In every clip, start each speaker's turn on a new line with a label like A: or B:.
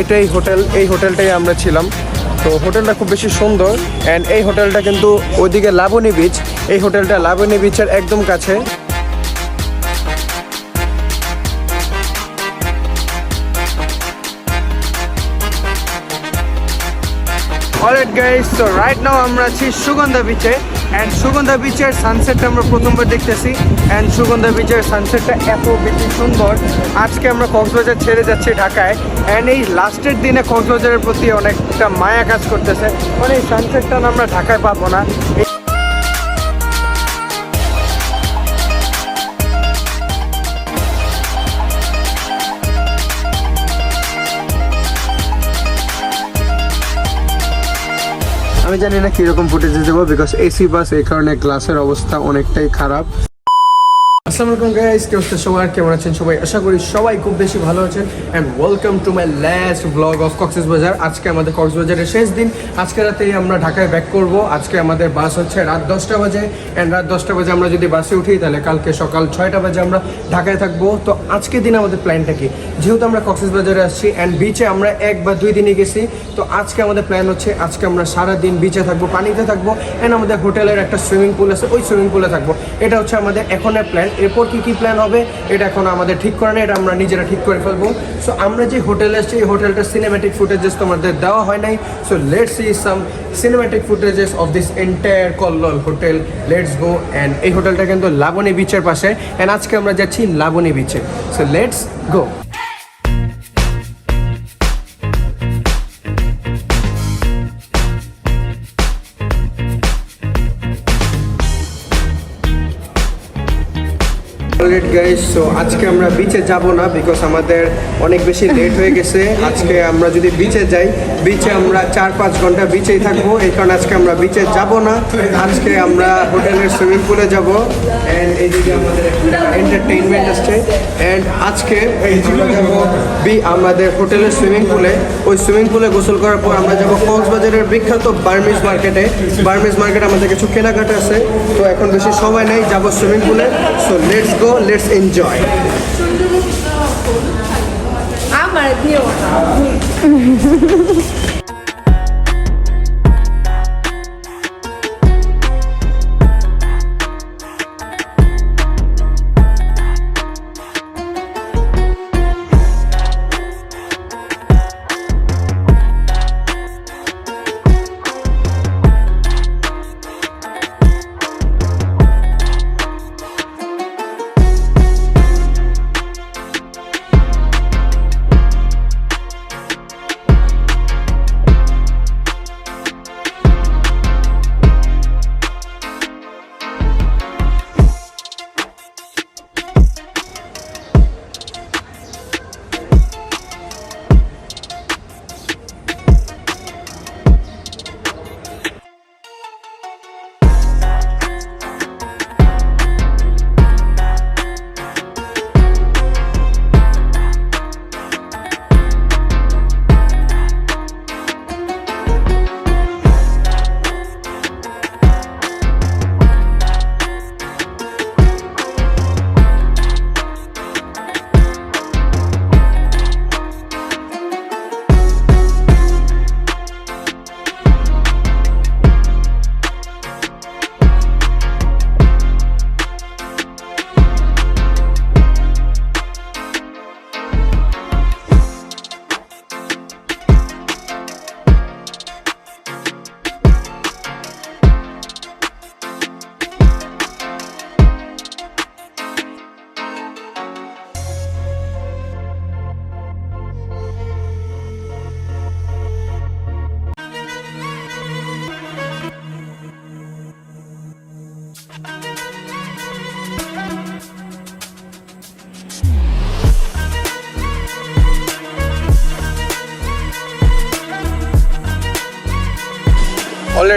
A: এটাই হোটেল, এই হোটেলটাই আমরা ছিলাম। তো হোটেলটা খুব বেশি সুন্দর অ্যান্ড এই হোটেলটা কিন্তু ওইদিকে লাবণী বিচ এই হোটেলটা লাবণী বিচের একদম কাছে। গাইস তো রাইট নাও আমরা আছি সুগন্ধা বিচে অ্যান্ড সুগন্ধা বিচের সানসেটটা আমরা প্রথমবার দেখতেছি। অ্যান্ড সুগন্ধা বিচের সানসেটটা এত বেশি সুন্দর। আজকে আমরা কক্সবাজার ছেড়ে যাচ্ছি ঢাকায়। অ্যান্ড এই লাস্টের দিনে কক্সবাজারের প্রতি অনেকটা মায়া কাজ করতেছে। মানে এই সানসেটটা আমরা ঢাকায় পাবো না। আমি জানি না কীরকম ফুটেজে দেবো বিকজ এসি বাস এই কারণে গ্লাসের অবস্থা অনেকটাই খারাপ। আসসালামু আলাইকুম গাইস কি অবস্থা সবার কেমন আছেন সবাই? আশা করি সবাই খুব বেশি ভালো আছেন। And welcome to my last blog of Cox's Bazar আজকে আমাদের কক্সবাজারের শেষ দিন। আজকে রাতেই আমরা ঢাকায় ব্যাক করব। আজকে আমাদের বাস হচ্ছে রাত দশটা বাজে। অ্যান্ড রাত দশটা বাজে আমরা যদি বাসে উঠি, তাহলে কালকে সকাল ছয়টা বাজে আমরা ঢাকায় থাকব। তো আজকে দিন আমাদের প্ল্যানটা কি? যেহেতু আমরা কক্সেস বাজারে আসছি অ্যান্ড বিচে আমরা এক বা দুই দিনে গেছি, তো আজকে আমাদের প্ল্যান হচ্ছে, আজকে আমরা সারা দিন বিচে থাকব, পানিতে থাকব। অ্যান্ড আমাদের হোটেলের একটা সুইমিং পুল আছে, ওই সুইমিং পুলে থাকব। এটা হচ্ছে আমাদের এখনের প্ল্যান এরপর কি কি প্ল্যান হবে, এটা এখন আমাদের ঠিক করে না এটা আমরা নিজেরা ঠিক করে ফেলব। সো আমরা যে হোটেল এসেছি, এই হোটেলটা সিনেমেটিক ফুটেজেস তোমাদের দেওয়া হয় নাই। So let's see some cinematic footages of this entire Kallol hotel let's go and এই হোটেলটা কিন্তু লাবণী বিচের পাশে। অ্যান্ড আজকে আমরা যাচ্ছি লাবণী বিচে so let's go alright guys so আজকে আমরা বিচে যাব না বিকজ আমাদের অনেক বেশি লেট হয়ে গেছে। আজকে আমরা যদি বিচে যাই বিচে আমরা চার পাঁচ ঘণ্টা বিচেই থাকব, এই কারণে আজকে আমরা বিচে যাব না। আজকে আমরা হোটেলের সুইমিং পুলে যাব অ্যান্ড এইদিকে আমাদের এন্টারটেইনমেন্ট আসছে অ্যান্ড আজকে বি আমাদের হোটেলের সুইমিং পুলে ওই সুইমিং পুলে গোসল করার পর আমরা যাব কক্সবাজারের বিখ্যাত বার্মিজ মার্কেটে। বার্মিজ মার্কেট আমাদের কিছু কেনাকাটা আছে, তো এখন বেশি সময় নেই, যাব সুইমিং পুলে so let's go let's enjoy
B: আমার দিও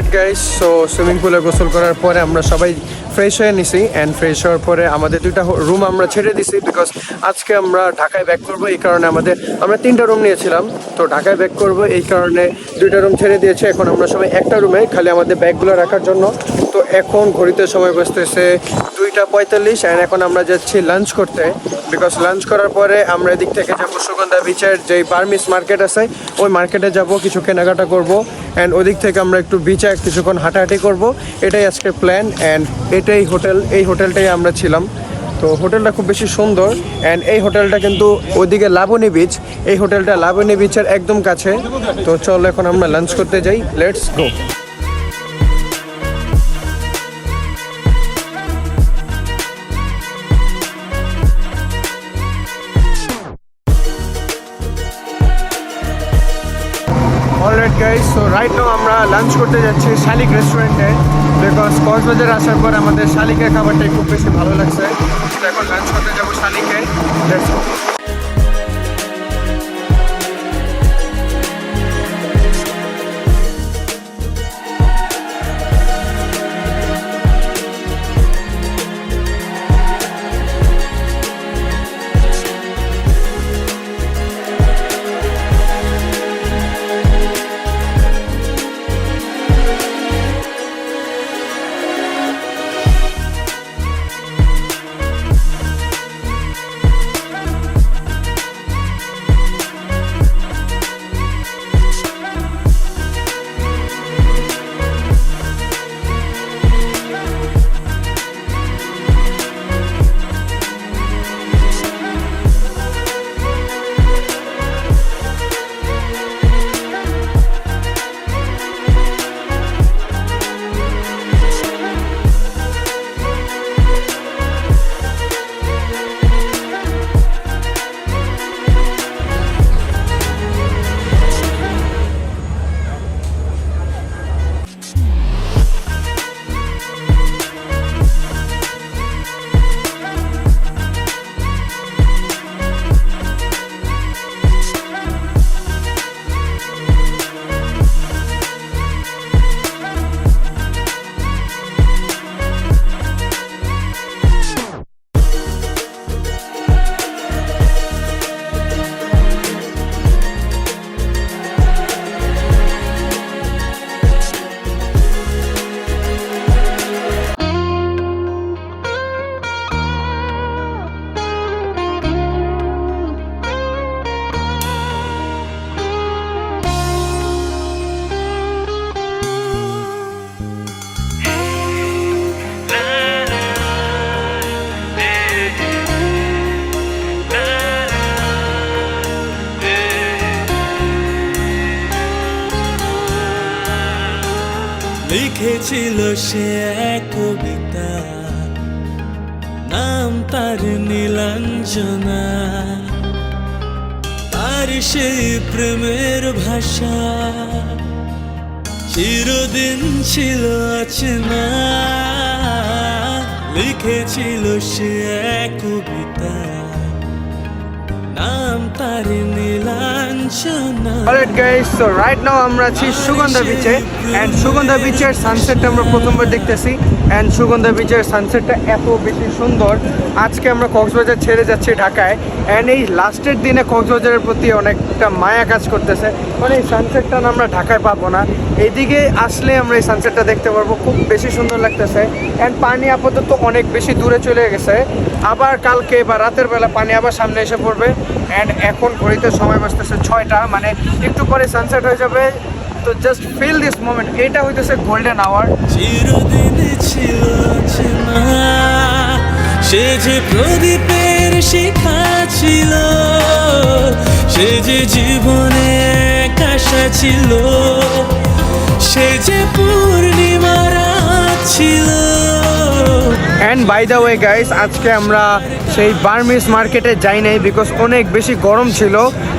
A: অলরেড গাইস সো সুইমিং পুলে গোসল করার পরে আমরা সবাই ফ্রেশ হয়ে নিছি অ্যান্ড ফ্রেশ হওয়ার পরে আমাদের দুইটা রুম আমরা ছেড়ে দিছি বিকজ আজকে আমরা ঢাকায় ব্যাক করব, এই কারণে আমাদের, আমরা তিনটা রুম নিয়েছিলাম। তো ঢাকায় ব্যাক করব, এই কারণে দুইটা রুম ছেড়ে দিয়েছে। এখন আমরা সবাই একটা রুমে খালি আমাদের ব্যাগগুলো রাখার জন্য। তো এখন ঘড়িতে সময় বসতেছে দুইটা পঁয়তাল্লিশ অ্যান্ড এখন আমরা যাচ্ছি লাঞ্চ করতে। বিকজ লাঞ্চ করার পরে আমরা এদিক থেকে যাব সুগন্ধা বিচের যেই বার্মিস মার্কেট আছে, ওই মার্কেটে যাব, কিছু কেনাকাটা করব অ্যান্ড ওদিক থেকে আমরা একটু বিচে কিছুক্ষণ হাঁটাহাঁটি করব। এটাই আজকের প্ল্যান অ্যান্ড এটাই হোটেল, এই হোটেলটাই আমরা ছিলাম। তো হোটেলটা খুব বেশি সুন্দর অ্যান্ড এই হোটেলটা কিন্তু ওদিকে লাবণী বিচ এই হোটেলটা লাবণী বিচের একদম কাছে। তো চলো এখন আমরা লাঞ্চ করতে যাই let's go guys so right now আমরা লাঞ্চ করতে যাচ্ছি শালিক রেস্টুরেন্টে বিকজ কক্সবাজার আসার পর আমাদের শালিকের খাবারটাই খুব বেশি ভালো লাগছে। এখন লাঞ্চ করতে যাব শালিকে।
C: লিখেছিল সে এক কবিতা। নাম তার নীলাঞ্জনা। আর সেই প্রেমের ভাষা চিরদিন ছিল অচেনা লিখেছিল সে এক কবিতা।
A: Alright guys so right now আমরা আছি সুগন্ধা বিচে অ্যান্ড সুগন্ধা বিচের সানসেটটা আমরা প্রথমবার দেখতেছি। অ্যান্ড সুগন্ধা বিচের সানসেটটা এত বেশি সুন্দর। আজকে আমরা কক্সবাজার ছেড়ে যাচ্ছি ঢাকায়। অ্যান্ড এই লাস্টের দিনে কক্সবাজারের প্রতি অনেকটা মায়া কাজ করতেছে। মানে এই সানসেটটা না আমরা ঢাকায় পাবো না। এইদিকে আসলে আমরা এই সানসেটটা দেখতে পারব। খুব বেশি সুন্দর লাগতেছে। অ্যান্ড পানি আপাতত অনেক বেশি দূরে চলে গেছে। আবার কালকে বা রাতের বেলা পানি আবার সামনে এসে পড়বে। অ্যান্ড এখন ঘড়িতে সময় বাজতেছে ছয়টা মানে একটু পরে সানসেট হয়ে যাবে। তো জাস্ট ফিল দিস মোমেন্ট এটা হইতেছে গোল্ডেন আওয়ার
C: সে যে প্রদীপের শিখা ছিল, সে যে জীবনে কাশা ছিল, সে যে পূর্ণিমারা ছিল।
A: And by the way guys আজকে আমরা সেই বার্মিস মার্কেটে যাই নাই বিকজ অনেক বেশি গরম ছিল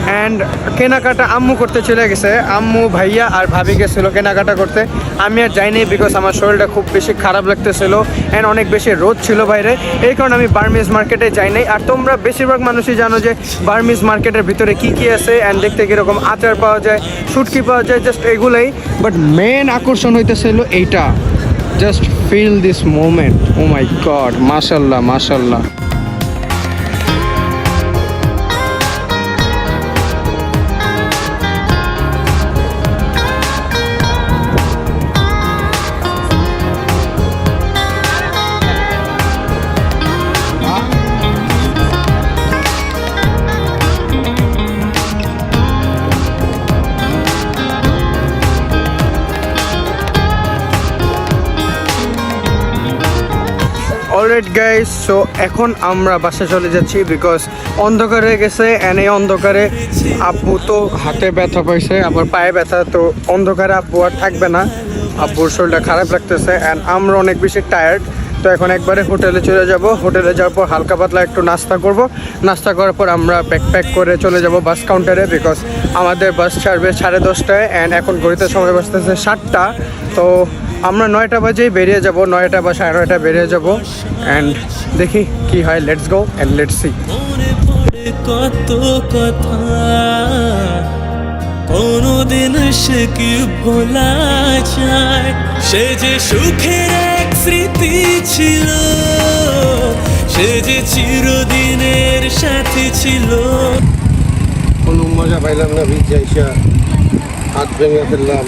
A: অ্যান্ড কেনাকাটা আম্মু করতে চলে গেছে। আম্মু, ভাইয়া আর ভাবি গেছিল কেনাকাটা করতে। আমি আর যাই নাই বিকজ আমার শরীরটা খুব বেশি খারাপ লাগতেছিল অ্যান্ড অনেক বেশি রোদ ছিল বাইরে। এই কারণে আমি বার্মিস মার্কেটে যাই নাই। আর তোমরা বেশিরভাগ মানুষই জানো যে বার্মিস মার্কেটের ভিতরে কি কি আছে অ্যান্ড দেখতে কীরকম আচার পাওয়া যায়, শুটকি পাওয়া যায় জাস্ট এগুলোই। বাট মেন আকর্ষণ হইতেছিল এইটা। Just feel this moment oh my god মাশাল্লাহ মাশাল্লাহ অলরেড গাইস সো এখন আমরা বাসে চলে যাচ্ছি বিকজ অন্ধকার হয়ে গেছে অ্যান্ড এই অন্ধকারে আব্বু তো হাতে ব্যথা পাইছে আবার পায়ে ব্যথা, তো অন্ধকারে আব্বু আর থাকবে না। আব্বুর শরীরটা খারাপ লাগতেছে অ্যান্ড আমরা অনেক বেশি টায়ার্ড তো এখন একবারে হোটেলে চলে যাব। হোটেলে যাওয়ার পর হালকা পাতলা একটু নাস্তা করব। নাস্তা করার পর আমরা ব্যাক প্যাক করে চলে যাব বাস কাউন্টারে বিকজ আমাদের বাস ছাড়বে সাড়ে দশটায় অ্যান্ড এখন ঘড়িতে সময় বাজতেছে সাতটা, তো আমরা নয়টা বাজেই বেরিয়ে যাব নয়টা বা সাড়ে নয়টা বেরিয়ে যাব। অ্যান্ড দেখি কি হয় let's go and let's see
C: কত কথা। কোনদিন সে কি ভোলা যায়? সে যে সুখের এক স্মৃতি ছিল সে যে চিরদিনের সাথী ছিল।
D: কোনো মজা পাইলাম না ভিজে হাত ভেঙে ফেললাম।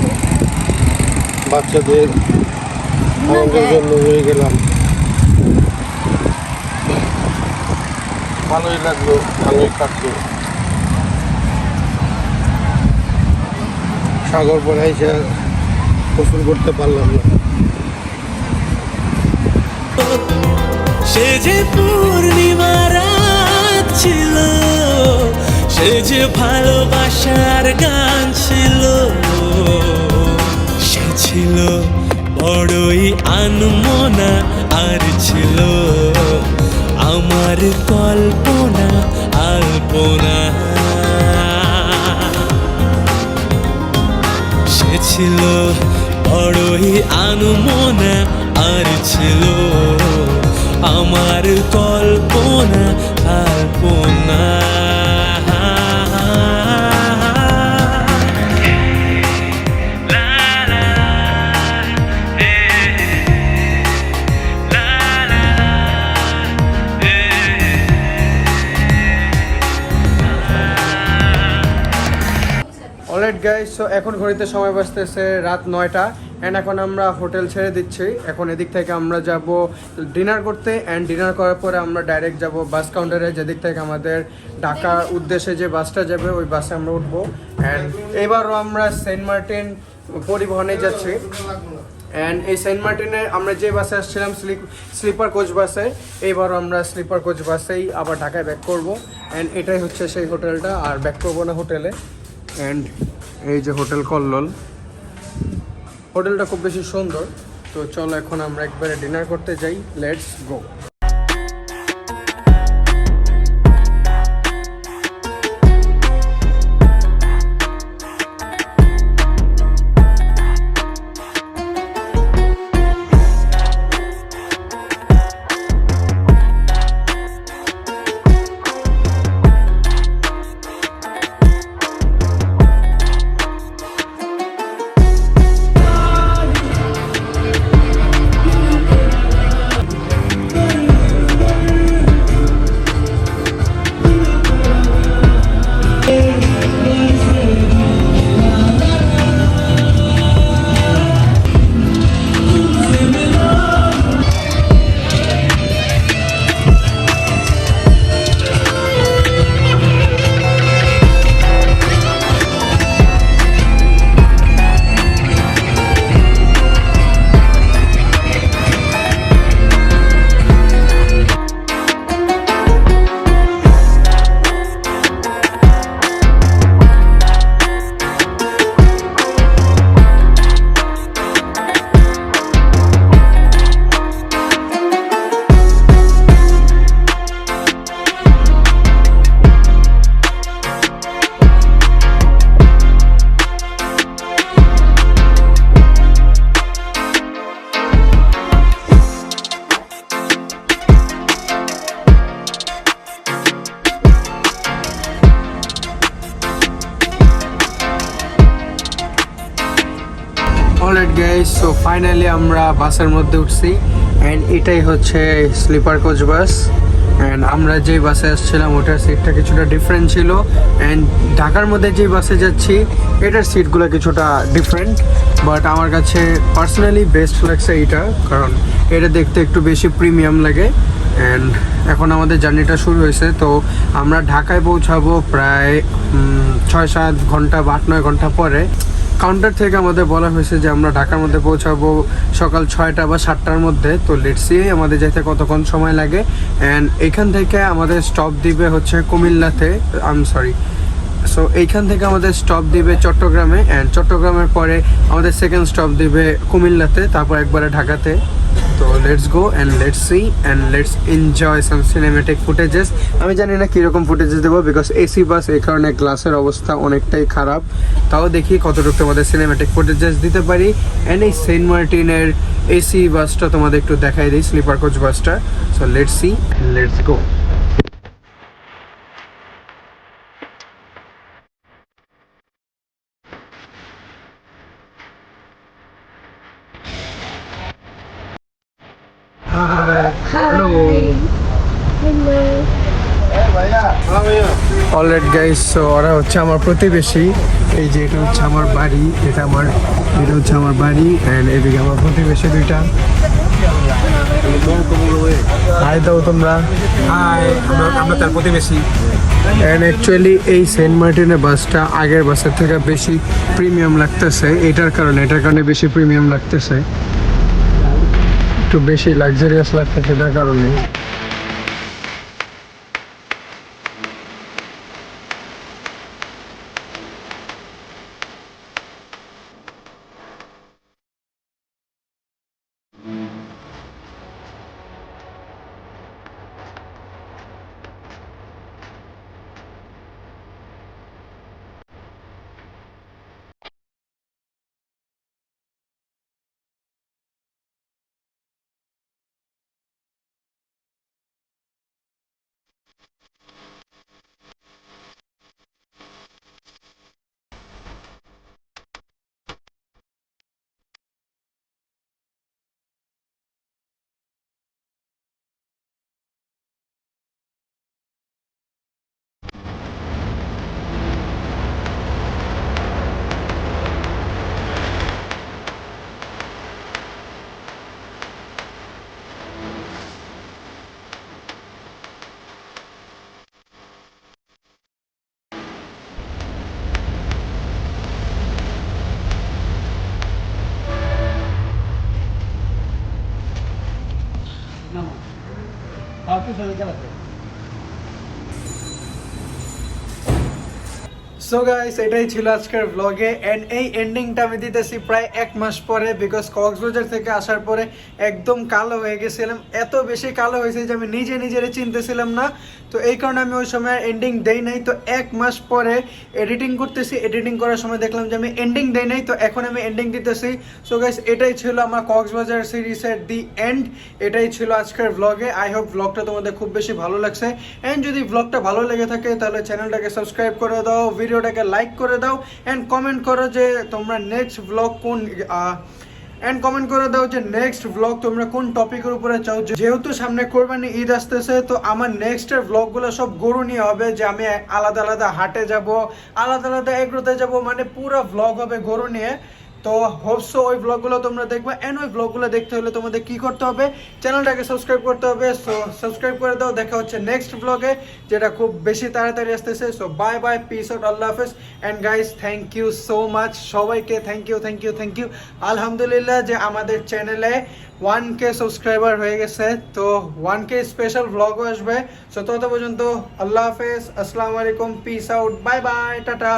D: বাচ্চাদের আনন্দের জন্য হয়ে গেলাম। ভালোই লাগল ভালোই কাটলো। সাগর পরে আইসা গোসল করতে পারলাম না।
C: সে যে পূর্ণিমা রাত ছিল সে যে ভালোবাসার গান ছিল। বড়ই আনমনা আর ছিল আমার কল্পনা আলপনা। সে ছিল বড়ই আনমনা আর ছিল আমার কল্পনা
A: সো এখন ঘড়িতে সময় বাজতেছে রাত নয়টা। অ্যান্ড এখন আমরা হোটেল ছেড়ে দিচ্ছি। এখন এদিক থেকে আমরা যাব ডিনার করতে। অ্যান্ড ডিনার করার পরে আমরা ডাইরেক্ট যাব বাস কাউন্টারে, যেদিক থেকে আমাদের ঢাকার উদ্দেশ্যে যে বাসটা যাবে, ওই বাসে আমরা উঠবো। অ্যান্ড এবারও আমরা সেন্ট মার্টিন পরিবহনে যাচ্ছি। অ্যান্ড এই সেন্ট মার্টিনে আমরা যে বাসে আসছিলাম, স্লিপ, স্লিপার কোচ বাসে এইবারও আমরা স্লিপার কোচ বাসেই আবার ঢাকায় ব্যাক করব। অ্যান্ড এটাই হচ্ছে সেই হোটেলটা। আর ব্যাক করব না হোটেলে। অ্যান্ড এই যে হোটেল কল্লোল। হোটেলটা খুব বেশি সুন্দর। তো চলো এখন আমরা একবারে ডিনার করতে যাই। লেটস গো আমরা বাসের মধ্যে উঠছি অ্যান্ড এটাই হচ্ছে স্লিপার কোচ বাস অ্যান্ড আমরা যেই বাসে আসছিলাম, ওটার সিটটা কিছুটা ডিফারেন্ট ছিল অ্যান্ড ঢাকার মধ্যে যেই বাসে যাচ্ছি, এটার সিটগুলো কিছুটা ডিফারেন্ট বাট আমার কাছে পার্সোনালি বেস্ট লাগছে এইটা, কারণ এটা দেখতে একটু বেশি প্রিমিয়াম লাগে। অ্যান্ড এখন আমাদের জার্নিটা শুরু হয়েছে, তো আমরা ঢাকায় পৌঁছাবো প্রায় ছয় সাত ঘণ্টা বা আট নয় ঘণ্টা পরে। কাউন্টার থেকে আমাদের বলা হয়েছে যে আমরা ঢাকার মধ্যে পৌঁছাবো সকাল ছয়টা বা সাতটার মধ্যে। তো লেটসি আমাদের যেতে কতক্ষণ সময় লাগে। অ্যান্ড এখান থেকে আমাদের স্টপ দিবে হচ্ছে কুমিল্লাতে আম সরি সো এইখান থেকে আমাদের স্টপ দিবে চট্টগ্রামে। অ্যান্ড চট্টগ্রামের পরে আমাদের সেকেন্ড স্টপ দিবে কুমিল্লাতে, তারপর একবারে ঢাকাতে। তো let's go and let's see and let's enjoy some cinematic footages আমি জানি না কীরকম ফুটেজেস দেবো বিকজ এসি বাস এই কারণে গ্লাসের অবস্থা অনেকটাই খারাপ। তাও দেখি কতটুকু তোমাদের সিনেমেটিক ফুটেজেস দিতে পারি। অ্যান্ড এই সেন্ট মার্টিনের এসি বাসটা তোমাদের একটু দেখাই দিই স্লিপার কোচ বাসটা so let's see and let's go hello alright guys so ওরা হচ্ছে আমার প্রতিবেশী। এই যে এটা হচ্ছে আমার বাড়ি এটা আমার এটা হচ্ছে আমার বাড়ি অ্যান্ড এদিকে আমার প্রতিবেশী দুইটা। হাই দাও তোমরা। হাই আমরা তার প্রতিবেশী। অ্যান্ড অ্যাকচুয়ালি এই সেন্ট মার্টিনের বাসটা আগের বাসের থেকে বেশি প্রিমিয়াম লাগতেছে। এটার কারণে এটার কারণে বেশি প্রিমিয়াম লাগতেছে। একটু বেশি লাক্সারিয়াস লাগতেছে এটার কারণে। આપી શકે সো গাইস এটাই ছিল আজকের ব্লগে এন্ড এই এন্ডিংটা আমি দিতেছি প্রায় এক মাস পরে বিকজ কক্সবাজার থেকে আসার পরে একদম কালো হয়ে গেছিলাম। এত বেশি কালো হয়েছে যে আমি নিজে নিজেরে চিনতেছিলাম না। তো এই কারণে আমি ওই সময় এন্ডিং দেই নাই। তো এক মাস পরে এডিটিং করতেছি। এডিটিং করার সময় দেখলাম যে আমি এন্ডিং দেই নাই। তো এখন আমি এন্ডিং দিতেছি। সো গাইস এটাই ছিল আমার কক্সবাজার সিরিজের দি এন্ড এটাই ছিল আজকের ব্লগে আই হোপ ব্লগটা তোমাদের খুব বেশি ভালো লাগছে। এন্ড যদি ব্লগটা ভালো লেগে থাকে, তাহলে চ্যানেলটাকে সাবস্ক্রাইব করে দাও। ভিডিওটাকে লাইক করে দাও অ্যান্ড কমেন্ট করো যে তোমরা নেক্সট ব্লগ কোন অ্যান্ড কমেন্ট করে দাও যে নেক্সট ব্লগ তোমরা কোন টপিকের উপরে চাও। যেহেতু সামনে কোরবানি ঈদ আসতেছে, তো আমার নেক্সটের ব্লগগুলো সব গরু নিয়ে হবে যে আমি আলাদা আলাদা হাটে যাব, আলাদা আলাদা এগ্রোতে যাব মানে পুরো ব্লগ হবে গরু নিয়ে। তো হোপসো ওই ব্লগগুলো তোমরা দেখবে এন্ড ওই ব্লগগুলো দেখতে হলে তোমাদের কি করতে হবে? চ্যানেলটাকে সাবস্ক্রাইব করতে হবে সো সাবস্ক্রাইব করে দাও। দেখা হচ্ছে নেক্সট ব্লগে যেটা খুব বেশি তাড়াতাড়ি আসতেছে। So bye bye peace out আল্লাহ হাফেজ। And guys thank you so much সবাইকে thank you thank you thank you আলহামদুলিল্লাহ যে আমাদের চ্যানেলে ওয়ান কে সাবস্ক্রাইবার হয়ে গেছে। তো ওয়ান কে স্পেশাল ব্লগও আসবে। সো তত পর্যন্ত আল্লাহ হাফেজ। আসসালামু আলাইকুম peace out bye bye tata.